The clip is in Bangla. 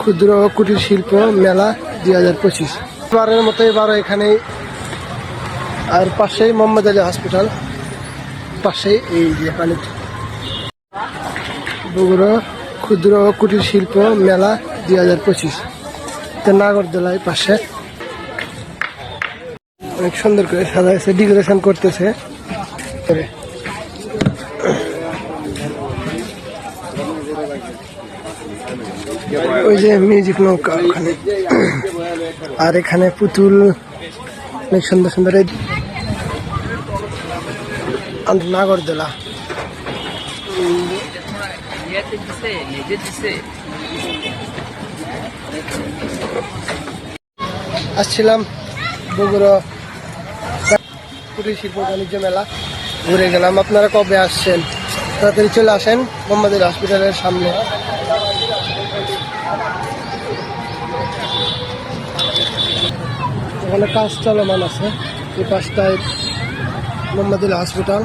ক্ষুদ্র কুটির শিল্প মেলা দুই হাজার পঁচিশ। এবারের মতো এবারও এখানে আর পাশেই মোহাম্মদ আলী হসপিটাল, পাশেই এই পানি। বগুড়া ক্ষুদ্র কুটির শিল্প মেলা দুই হাজার পঁচিশ। নাগরদোলায় পাশে। অনেক সুন্দর করে সাজাইছে, ডেকোরেশন করতেছে। করে। ওই যে মিউজিক নৌকা ওখানে। আর এখানে পুতুল, অনেক সুন্দর সুন্দর নাগরদোলা। আসছিলাম বগুড়া কুটির শিল্প বাণিজ্য মেলা। ঘুরে গেলাম, আপনারা কবে আসছেন? তাড়াতাড়ি চলে আসেন মোহাম্মদের হসপিটালের সামনে। ওখানে কাজ চলমান আছে। এই পাশটায় মোহাম্মদুল হসপিটাল